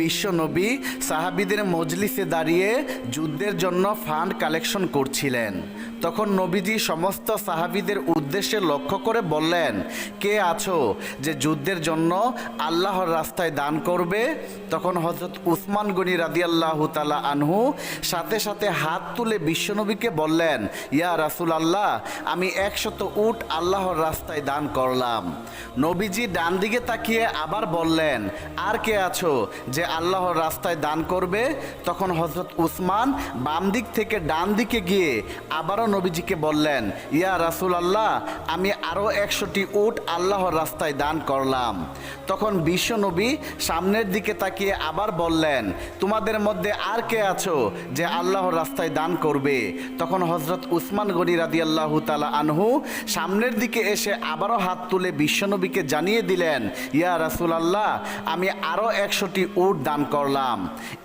বিশ্ব নবী সাহাবিদের মজলিসে দাঁড়িয়ে যুদ্ধের জন্য ফান্ড কালেকশন করছিলেন। তখন নবীজি সমস্ত সাহাবিদের উদ্দেশ্যে লক্ষ্য করে বললেন, কে আছো যে যুদ্ধের জন্য আল্লাহর রাস্তায় দান করবে? তখন হজরত উসমান গনি রাদিয়াল্লাহ তালা আনহু সাথে সাথে হাত তুলে বিশ্বনবীকে বললেন, ইয়া রাসুল আল্লাহ আমি একশত উট আল্লাহর রাস্তায় দান করলাম। নবীজি ডান দিকে তাকিয়ে আবার বললেন, আর কে আছো যে আল্লাহর রাস্তায় দান করবে, তখন হজরত উসমান বাম দিক থেকে ডান দিকে গিয়ে আবারও নবীজিকে বললেন, ইয়া রাসুল আল্লাহ আমি আরও একশোটি উট আল্লাহর রাস্তায় দান করলাম। তখন বিশ্ব নবী সামনের দিকে তাকিয়ে আবার বললেন, তোমাদের মধ্যে আর কে আছো যে আল্লাহর রাস্তায় দান করবে? তখন হজরত উসমান গনি রাদি আল্লাহ তালা আনহু সামনের দিকে এসে আবারও হাত তুলে বিশ্বনবীকে জানিয়ে দিলেন, ইয়া রাসুল আল্লাহ আমি আরও একশোটি উট দান করলাম।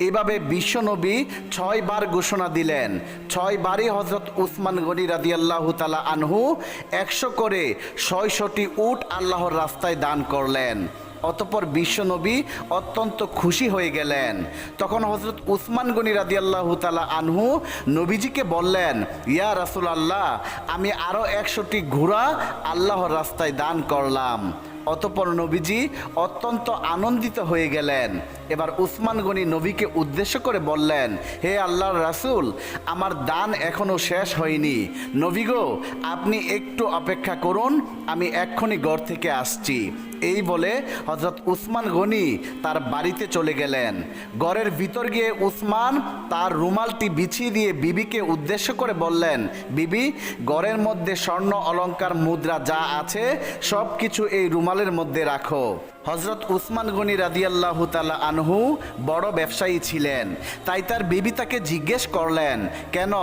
এভাবে বিশ্বনবী ছয় বার ঘোষণা দিলেন। ছয় বারই হজরত উসমান গনি রাদি আল্লাহ তালা আনহু একশো করে ছয়শটি উট আল্লাহর রাস্তায় দান করলেন। অতপর বিশ্বনবী অত্যন্ত খুশি হয়ে গেলেন। তখন হজরত উসমান গনি রাদি আল্লাহ তালা আনহু নবীজিকে বললেন, ইয়া রাসুল আল্লাহ আমি আরও একশোটি ঘোড়া আল্লাহর রাস্তায় দান করলাম। অতপর নবীজি অত্যন্ত আনন্দিত হয়ে গেলেন। এবার উসমান গনি নবীকে উদ্দেশ্য করে বললেন, হে আল্লাহর রাসুল, আমার দান এখনও শেষ হয়নি। নবী গো, আপনি একটু অপেক্ষা করুন, আমি এক্ষুনি গড় থেকে আসছি। এই বলে হজরত উসমান গনি তার বাড়িতে চলে গেলেন। ঘরের ভিতর গিয়ে উসমান তার রুমালটি বিছিয়ে দিয়ে বিবিকে উদ্দেশ্য করে বললেন, বিবি, ঘরের মধ্যে স্বর্ণ, অলঙ্কার, মুদ্রা যা আছে সব কিছু এই রুমালের মধ্যে রাখো। হজরত উসমান গনি রাদিয়াল্লাহু তালা আনহু বড় ব্যবসায়ী ছিলেন। তাই তার বিবি তাকে জিজ্ঞেস করলেন, কেন,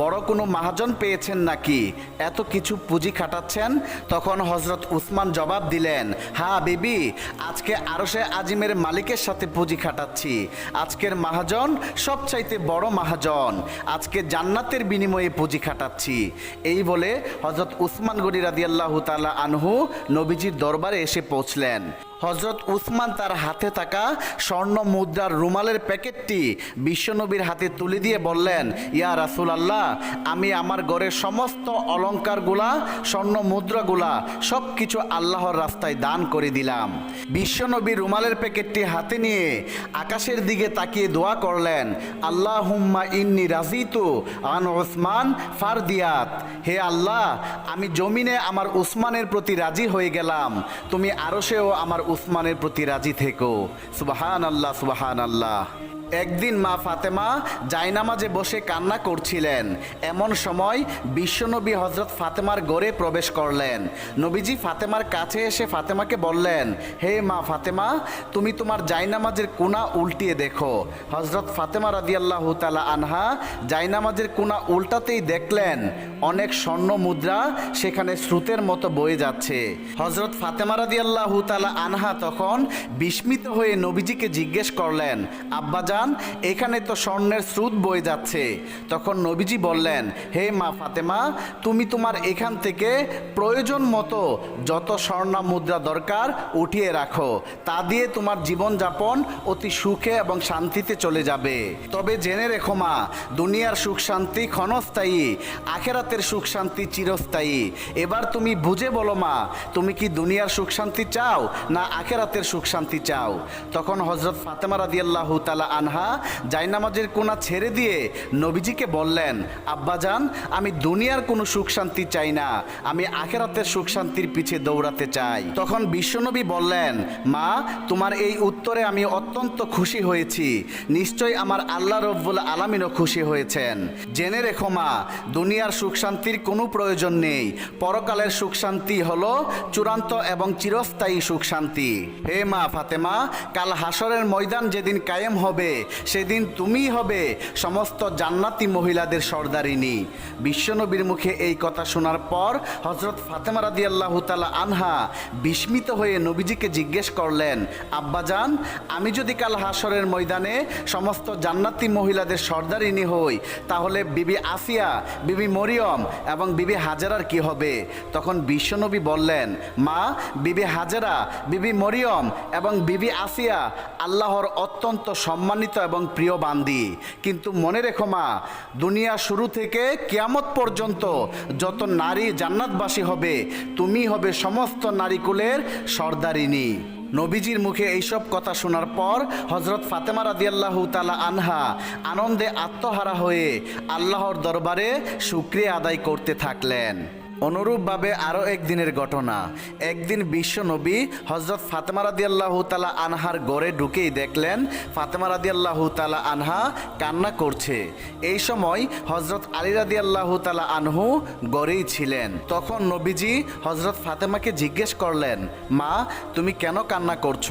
বড় কোনো মহাজন পেয়েছেন নাকি? এত কিছু পুঁজি খাটাচ্ছেন? তখন হজরত উসমান জবাব দিলেন হ্যাঁ বিবি, আজকে আরশে আজিমের মালিকের সাথে পুঁজি খাটাচ্ছি। আজকের মহাজন সবচাইতে বড় মহাজন। আজকে জান্নাতের বিনিময়ে পুঁজি খাটাচ্ছি। এই বলে হজরত উসমান গনি রাদিয়াল্লাহু তালা আনহু নবীজির দরবারে এসে পৌঁছলেন। হজরত উসমান তার হাতে থাকা স্বর্ণ মুদ্রার রুমালের প্যাকেটটি বিশ্বনবীর হাতে তুলে দিয়ে বললেন, ইয়া রাসুল আল্লাহ আমি আমার ঘরের সমস্ত অলঙ্কারগুলা, স্বর্ণ মুদ্রাগুলা সব কিছু আল্লাহর রাস্তায় দান করে দিলাম। বিশ্বনবী রুমালের প্যাকেটটি হাতে নিয়ে আকাশের দিকে তাকিয়ে দোয়া করলেন আল্লাহ হুম্মা ইন্নি রাজিতু আন ওসমান ফারদিয়াত। হে আল্লাহ, আমি জমিনে আমার উসমানের প্রতি রাজি হয়ে গেলাম। তুমি আরশেও আমার উসমানের প্রতি রাজি থেকো। সুবাহান আল্লাহ সুবাহান আল্লাহ একদিন মা ফাতেমা জায়নামাজে বসে কান্না করছিলেন। এমন সময় বিশ্বনবী হজরত ফাতেমার গড়ে প্রবেশ করলেন। নবীজি ফাতেমার কাছে এসে ফাতেমাকে বললেন, হে মা ফাতেমা, তুমি তোমার জায়নামাজের কোনা উল্টিয়ে দেখো। হজরত ফাতেমা রাদিয়াল্লাহ তালা আনহা জায়নামাজের কোনা উল্টাতেই দেখলেন, অনেক স্বর্ণ মুদ্রা সেখানে স্রোতের মতো বয়ে যাচ্ছে। হজরত ফাতেমা রাদিয়াল্লাহ তালা আনহা তখন বিস্মিত হয়ে নবীজিকে জিজ্ঞেস করলেন আব্বাজান এখানে তো স্বর্ণের স্রোত বয়ে যাচ্ছে। তখন নবীজি বললেন, হে মা ফাতেমা, তুমি তোমার এখান থেকে প্রয়োজন মতো যত স্বর্ণ মুদ্রা দরকার উঠিয়ে রাখো। তা দিয়ে তোমার জীবনযাপন অতি সুখে এবং শান্তিতে চলে যাবে। তবে জেনে রেখো মা, দুনিয়ার সুখ শান্তি ক্ষণস্থায়ী, আখেরাতের সুখ শান্তি চিরস্থায়ী। এবার তুমি বুঝে বলো মা, তুমি কি দুনিয়ার সুখ শান্তি চাও না আখেরাতের সুখ শান্তি চাও? তখন হজরত ফাতেমা রাদিয়াল্লাহু তালা আনহা জায়নামাজের কোনা ছেড়ে দিয়ে নবীজিকে বললেন আব্বাজান আমি দুনিয়ার কোনো সুখ শান্তি চাই না, আমি আখেরাতের সুখ শান্তির পিছে দৌড়াতে চাই। তখন বিশ্বনবী বললেন, মা, তোমার এই উত্তরে আমি অত্যন্ত খুশি হয়েছি। নিশ্চয় আমার আল্লাহ রব্বুল আলামিনও খুশি হয়েছেন। জেনে রেখো মা, দুনিয়ার সুখ শান্তির কোনো প্রয়োজন নেই। পরকালের সুখ শান্তি হলো চূড়ান্ত এবং চিরস্থায়ী সুখ শান্তি। হে মা ফাতেমা, কাল হাসরের ময়দান যেদিন কায়েম হবে সেদিন তুমিই হবে সমস্ত জান্নাতি মহিলাদের সর্দারিনী। বিশ্বনবীর মুখে এই কথা শোনার পর হজরত ফাতেমা রাদি আল্লাহ তালা আনহা বিস্মিত হয়ে নবীজিকে জিজ্ঞেস করলেন আব্বাজান আমি যদি কাল হাসরের ময়দানে সমস্ত জান্নাতি মহিলাদের সর্দারিনী হই, তাহলে বিবি আসিয়া, বিবি মরিয়ম এবং বিবি হাজারার কি হবে? তখন বিশ্বনবী বললেন, মা, বিবি হাজারা, বিবি মরিয়ম এবং বিবি আসিয়া আল্লাহর অত্যন্ত সম্মানিত এবং প্রিয় বান্দি, কিন্তু মনে রেখো মা, দুনিয়া শুরু থেকে কেয়ামত পর্যন্ত যত নারী জান্নাতবাসী হবে, তুমি হবে সমস্ত নারীকুলের সর্দারিনী। নবীজির মুখে এইসব কথা শোনার পর হজরত ফাতেমা রাদিয়াল্লাহু তালা আনহা আনন্দে আত্মহারা হয়ে আল্লাহর দরবারে শুক্রিয়া আদায় করতে থাকলেন। অনুরূপভাবে আরও একদিনের ঘটনা। একদিন বিশ্ব নবী হজরত ফাতেমা রাদিয়াল্লাহু তালা আনহার গড়ে ঢুকেই দেখলেন ফাতেমা রাদিয়াল্লাহু তালা আনহা কান্না করছে। এই সময় হজরত আলী রাদিয়াল্লাহু তালা আনহু গড়েই ছিলেন। তখন নবীজি হজরত ফাতেমাকে জিজ্ঞেস করলেন, মা, তুমি কেন কান্না করছ?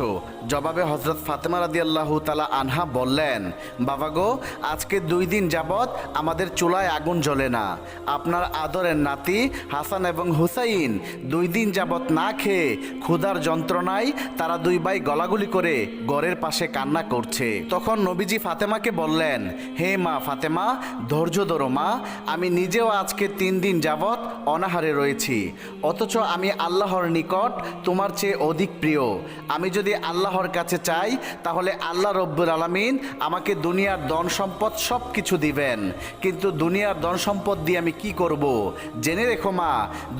জবাবে হজরত ফাতেমা রাদিয়াল্লাহু তালা আনহা বললেন, বাবা গো, আজকে দুই দিন যাবৎ আমাদের চুলায় আগুন জ্বলে না। আপনার আদরের নাতি হাসান এবং হুসাইন দুই দিন যাবৎ না খেয়ে ক্ষুধার যন্ত্রণায় তারা দুই ভাই গলাগুলি করে গড়ের পাশে কান্না করছে। তখন নবীজি ফাতেমাকে বললেন, হে মা ফাতেমা, ধৈর্য ধরো মা, আমি নিজেও আজকে তিন দিন যাবৎ অনাহারে রয়েছি। অথচ আমি আল্লাহর নিকট তোমার চেয়ে অধিক প্রিয়। আমি যদি আল্লাহর কাছে চাই, তাহলে আল্লাহ রব্বুর আলমিন আমাকে দুনিয়ার ধন সম্পদ সব কিছু দিবেন। কিন্তু দুনিয়ার ধন সম্পদ দিয়ে আমি কি করব? জেনে রেখো মা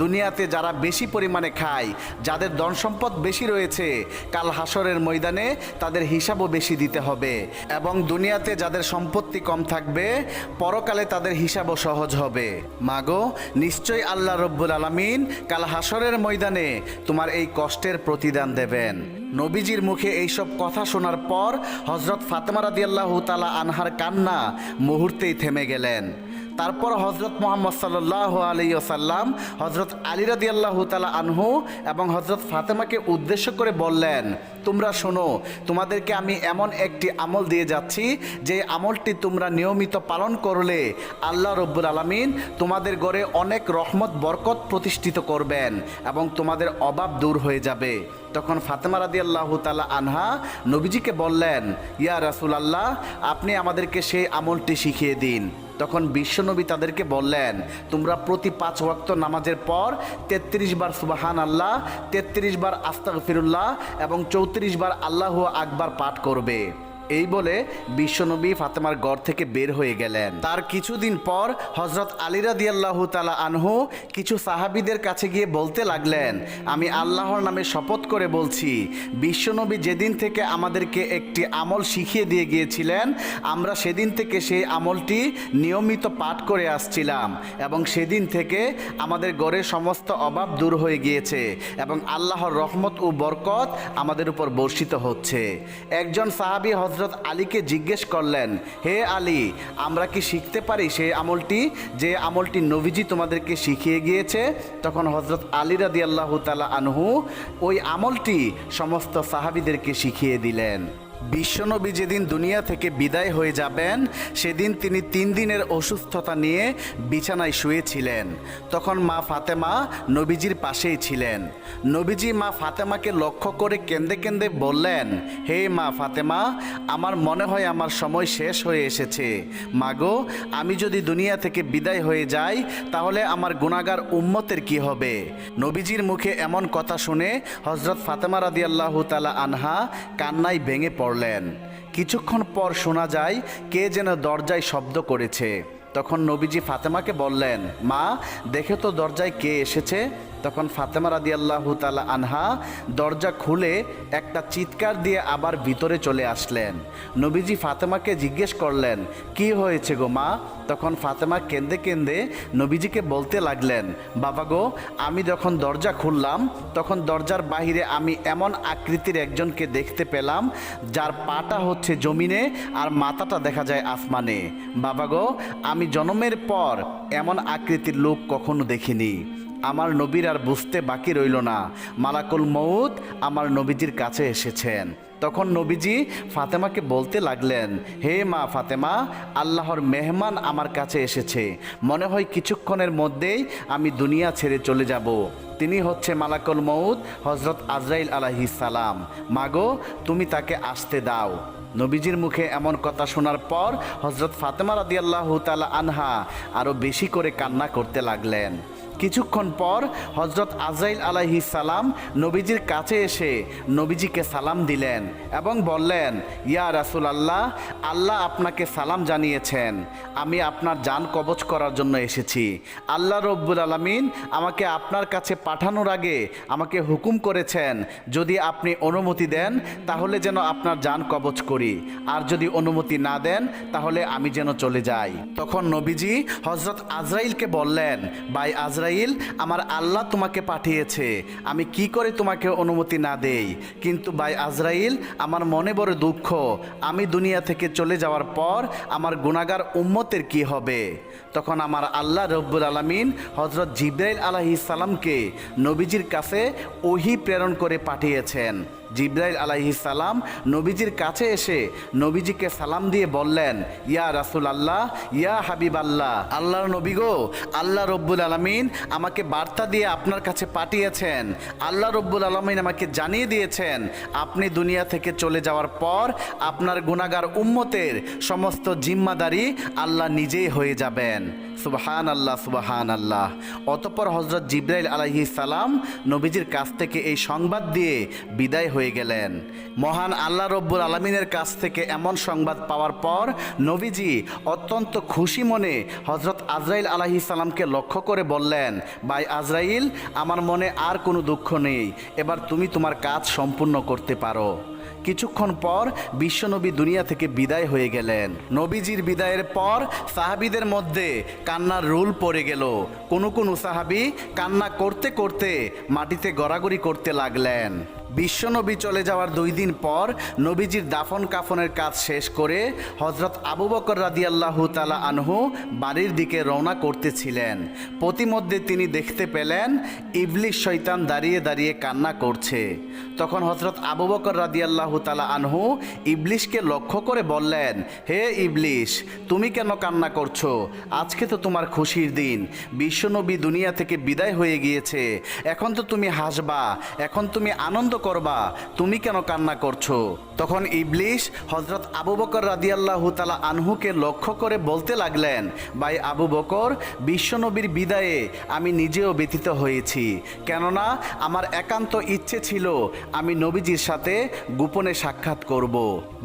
দুনিয়াতে যারা বেশি পরিমাণে খায়, যাদের ধন সম্পদ বেশি রয়েছে, কাল হাসরের ময়দানে তাদের হিসাবও বেশি দিতে হবে। এবং দুনিয়াতে যাদের সম্পত্তি কম থাকবে, পরকালে তাদের হিসাবও সহজ হবে। মাগো, নিশ্চয়ই আল্লাহ রব্বুল আলমিন কাল হাসরের ময়দানে তোমার এই কষ্টের প্রতিদান দেবেন। নবীজির মুখে এইসব কথা শোনার পর হজরত ফাতেমা রাদিয়াল্লাহু তালা আনহার কান্না মুহূর্তেই থেমে গেলেন। তারপর হজরত মোহাম্মদ সাল্লাহ আলী ওসাল্লাম হজরত আলী রাদি আল্লাহ তালা আনহু এবং হজরত ফাতেমাকে উদ্দেশ্য করে বললেন, তোমরা শোনো, তোমাদেরকে আমি এমন একটি আমল দিয়ে যাচ্ছি, যে আমলটি তোমরা নিয়মিত পালন করলে আল্লাহ রব্বুল আলমিন তোমাদের গড়ে অনেক রহমত, বরকত প্রতিষ্ঠিত করবেন এবং তোমাদের অভাব দূর হয়ে যাবে। তখন ফাতেমা রাদি আল্লাহ তালা আনহা নবীজিকে বললেন, ইয়া রাসুল আল্লাহ আপনি আমাদেরকে সেই আমলটি শিখিয়ে দিন। তখন বিশ্বনবী তাদেরকে বললেন, তোমরা প্রতি পাঁচ ওয়াক্ত নামাজের পর তেত্রিশ বার সুবাহান আল্লাহ তেত্রিশ বার আস্তাক ফিরুল্লাহ এবং চৌত্রিশ বার আল্লাহ আকবার পাঠ করবে। এই বলে বিশ্বনবী ফাতেমার গড় থেকে বের হয়ে গেলেন। তার কিছুদিন পর হজরত আলিরা দিয়াল্লাহু তালা আনহু কিছু সাহাবিদের কাছে গিয়ে বলতে লাগলেন, আমি আল্লাহর নামে শপথ করে বলছি, বিশ্বনবী যেদিন থেকে আমাদেরকে একটি আমল শিখিয়ে দিয়ে গিয়েছিলেন, আমরা সেদিন থেকে সেই আমলটি নিয়মিত পাঠ করে আসছিলাম এবং সেদিন থেকে আমাদের গড়ের সমস্ত অভাব দূর হয়ে গিয়েছে এবং আল্লাহর রহমত ও বরকত আমাদের উপর বর্ষিত হচ্ছে। একজন সাহাবি হজরত আলীকে জিজ্ঞেস করলেন, হে আলী, আমরা কি শিখতে পারি সেই আমলটি? যে আমলটি নবীজি তোমাদেরকে শিখিয়ে গিয়েছে? তখন হজরত আলী রাদি আল্লাহ তালা আনহু ওই আমলটি সমস্ত সাহাবিদেরকে শিখিয়ে দিলেন। বিশ্বনবী যেদিন দুনিয়া থেকে বিদায় হয়ে যাবেন, সেদিন তিনি তিন দিনের অসুস্থতা নিয়ে বিছানায় শুয়েছিলেন। তখন মা ফাতেমা নবীজির পাশেই ছিলেন। নবীজি মা ফাতেমাকে লক্ষ্য করে কেন্দে কেন্দে বললেন, হে মা ফাতেমা, আমার মনে হয় আমার সময় শেষ হয়ে এসেছে। মাগো, আমি যদি দুনিয়া থেকে বিদায় হয়ে যাই, তাহলে আমার গুণাগার উম্মতের কি হবে? নবীজির মুখে এমন কথা শুনে হজরত ফাতেমা রাদি আল্লাহ তালা আনহা কান্নায় ভেঙে পড়লেন। কিছুক্ষণ পর শোনা যায়, কে যেন দরজায় শব্দ করেছে। তখন নবীজি ফাতেমাকে বললেন, মা, দেখে তো দরজায় কে এসেছে? তখন ফাতেমা রাদি আল্লাহ তালা আনহা দরজা খুলে একটা চিৎকার দিয়ে আবার ভিতরে চলে আসলেন। নবীজি ফাতেমাকে জিজ্ঞেস করলেন, কি হয়েছে গো মা? তখন ফাতেমা কেন্দে কেন্দে নবীজিকে বলতে লাগলেন, বাবা গো, আমি যখন দরজা খুললাম, তখন দরজার বাহিরে আমি এমন আকৃতির একজনকে দেখতে পেলাম, যার পাটা হচ্ছে জমিনে আর মাথাটা দেখা যায় আসমানে। বাবা গো, আমি জন্মের পর এমন আকৃতির লোক কখনো দেখিনি। আমার নবীর আর বুঝতে বাকি রইল না। মালাকুল মৌত আমার নবীজির কাছে এসেছেন। তখন নবীজি ফাতেমাকে বলতে লাগলেন, হে মা ফাতেমা, আল্লাহর মেহমান আমার কাছে এসেছে। মনে হয় কিছুক্ষণের মধ্যেই আমি দুনিয়া ছেড়ে চলে যাব। তিনি হচ্ছে মালাকুল মৌত হজরত আজরাইল আলাহি সালাম। মাগো, তুমি তাকে আসতে দাও। নবীজির মুখে এমন কথা শোনার পর হজরত ফাতেমা রাদিয়াল্লাহু তাআলা আনহা আরও বেশি করে কান্না করতে লাগলেন। কিছুক্ষণ পর হজরত আজরাইল আলাহি সালাম নবীজির কাছে এসে নবীজিকে সালাম দিলেন এবং বললেন, ইয়া রাসুল আল্লাহ আল্লাহ আপনাকে সালাম জানিয়েছেন। আমি আপনার যান কবচ করার জন্য এসেছি। আল্লাহ রব্বুল আলমিন আমাকে আপনার কাছে পাঠানোর আগে আমাকে হুকুম করেছেন, যদি আপনি অনুমতি দেন, তাহলে যেন আপনার যান কবচ করি। আর যদি অনুমতি না দেন, তাহলে আমি যেন চলে যাই। তখন নবীজি হজরত আজরাইলকে বললেন, ভাই আজরাইল আমার আল্লাহ তোমাকে পাঠিয়েছে। আমি কি করে তোমাকে অনুমতি না দেই? কিন্তু ভাই আজরাইল, আমার মনে বড় দুঃখ। আমি দুনিয়া থেকে চলে যাওয়ার পর আমার গুণাগার উম্মতের কি হবে? তখন আমার আল্লাহ রব্বুল আলমিন হজরত জিব্রাইল আলাহি সালামকে নবীজির কাছে ওহি প্রেরণ করে পাঠিয়েছেন। জিব্রাইল সালাম নবীজির কাছে এসে নবীজিকে সালাম দিয়ে বললেন, ইয়া রাসুল আল্লাহ ইয়া হাবিব আল্লাহ আল্লাহর নবী গো, আল্লাহ রব্বুল আলমিন আমাকে বার্তা দিয়ে আপনার কাছে পাঠিয়েছেন। আল্লাহ রব্বুল আলমিন আমাকে জানিয়ে দিয়েছেন, আপনি দুনিয়া থেকে চলে যাওয়ার পর আপনার গুণাগার উম্মতের সমস্ত জিম্মাদারি আল্লাহ নিজেই হয়ে যাবেন। সুবাহান আল্লাহ সুবাহান আল্লাহ অতপর হজরত জিব্রাইল আলাইহি সালাম নবীজির কাছ থেকে এই সংবাদ দিয়ে বিদায় হয়ে গেলেন। মহান আল্লাহ রব্বুল আলমিনের কাছ থেকে এমন সংবাদ পাওয়ার পর নবীজি অত্যন্ত খুশি মনে হজরত আজরাইল আলাহি সালামকে লক্ষ্য করে বললেন, ভাই আজরাইল, আমার মনে আর কোনো দুঃখ নেই। এবার তুমি তোমার কাজ সম্পূর্ণ করতে পারো। কিছুক্ষণ পর বিশ্বনবী দুনিয়া থেকে বিদায় হয়ে গেলেন। নবীজির বিদায়ের পর সাহাবিদের মধ্যে কান্নার রুল পড়ে গেল। কোনো কোনো সাহাবি কান্না করতে করতে মাটিতে গড়াগড়ি করতে লাগলেন। বিশ্বনবী চলে যাওয়ার দুই দিন পর নবীজির দাফন কাফনের কাজ শেষ করে হজরত আবু বকর রাদিয়াল্লাহু তালা আনহু বাড়ির দিকে রওনা করতেছিলেন। প্রতিমধ্যে তিনি দেখতে পেলেন ইবলিশ শৈতান দাঁড়িয়ে দাঁড়িয়ে কান্না করছে। তখন হজরত আবু বকর রাদিয়াল্লাহু তালা আনহু ইবলিশকে লক্ষ্য করে বললেন, হে ইবলিশ তুমি কেন কান্না করছ? আজকে তো তোমার খুশির দিন। বিশ্বনবী দুনিয়া থেকে বিদায় হয়ে গিয়েছে। এখন তো তুমি হাসবা। এখন তুমি আনন্দ করবা, তুমি কেন কান্না করছ? তখন ইবলিশ হজরত আবু বকর রাদিয়াল্লাহু তালা আনহুকে লক্ষ্য করে বলতে লাগলেন, ভাই আবু বকর বিশ্বনবীর বিদায়ে আমি নিজেও ব্যথিত হয়েছি। কেননা আমার একান্ত ইচ্ছে ছিল আমি নবীজির সাথে গোপনে সাক্ষাৎ করব।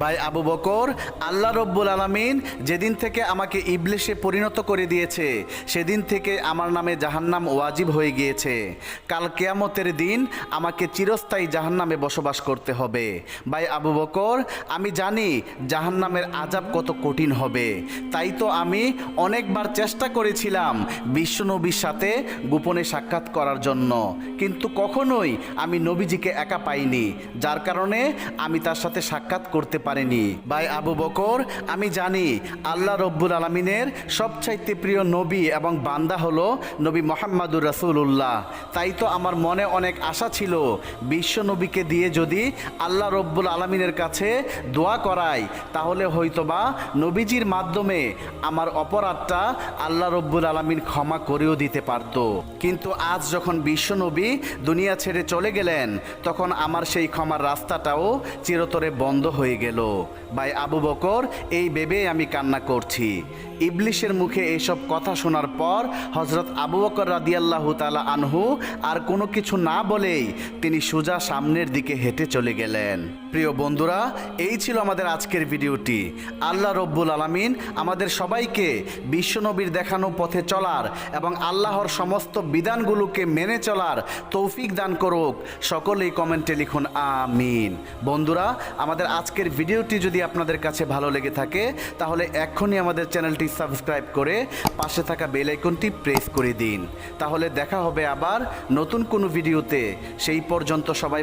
ভাই আবু বকর, আল্লাহ রব্বুল আলমিন যেদিন থেকে আমাকে ইবলিশে পরিণত করে দিয়েছে, সেদিন থেকে আমার নামে জাহান্নাম ওয়াজিব হয়ে গিয়েছে। কাল কেয়ামতের দিন আমাকে চিরস্থায়ী জাহান্নামে বসবাস করতে হবে। ভাই আবু বকর, আমি জানি জাহান্নামের আজাব কত কঠিন হবে। তাই তো আমি অনেকবার চেষ্টা করেছিলাম বিশ্বনবীর সাথে গোপনে সাক্ষাৎ করার জন্য। কিন্তু কখনোই আমি নবীজিকে একা পাইনি, যার কারণে আমি তার সাথে সাক্ষাৎ করতে পারিনি। ভাই আবু বকর, আমি জানি আল্লাহ রব্বুল আলমিনের সবচাইতে প্রিয় নবী এবং বান্দা হলো নবী মোহাম্মদুর রাসুল্লাহ তাই তো আমার মনে অনেক আশা ছিল বিশ্ব নবীকে দিয়ে যদি আল্লাহ রব্বুল আলমিনের কাছে দোয়া করাই, তাহলে হয়তোবা নবীজির মাধ্যমে আমার অপরাধটা আল্লাহ রব্বুল আলমিন ক্ষমা করেও দিতে পারত। কিন্তু আজ যখন বিশ্বনবী দুনিয়া ছেড়ে চলে গেলেন, তখন আমার সেই ক্ষমার রাস্তাটাও চিরতরে বন্ধ হয়ে গেল। ভাই আবু বকর, এই ভেবে আমি কান্না করছি। ইবলিশের মুখে এইসব কথা শোনার পর হজরত আবু বকর রাদিয়াল্লাহু তালা আনহু আর কোনো কিছু না বলেই তিনি সোজা সামনের দিকে হেঁটে চলে গেলেন। প্রিয় বন্ধুরা, এই ছিল আমাদের আজকের ভিডিওটি। আল্লাহ রব্বুল আলামিন আমাদের সবাইকে বিশ্বনবীর দেখানো পথে চলার এবং আল্লাহর সমস্ত বিধানগুলোকে মেনে চলার তৌফিক দান করুক। সকলেই কমেন্টে লিখুন, আমিন। বন্ধুরা, আমাদের আজকের ভিডিওটি যদি আপনাদের কাছে ভালো লেগে থাকে, তাহলে এক্ষুনি আমাদের চ্যানেলটি সাবস্ক্রাইব করে পাশে থাকা বেল আইকনটি প্রেস করে দিন। তাহলে দেখা হবে আবার নতুন কোনো ভিডিওতে। সেই পর্যন্ত সবাই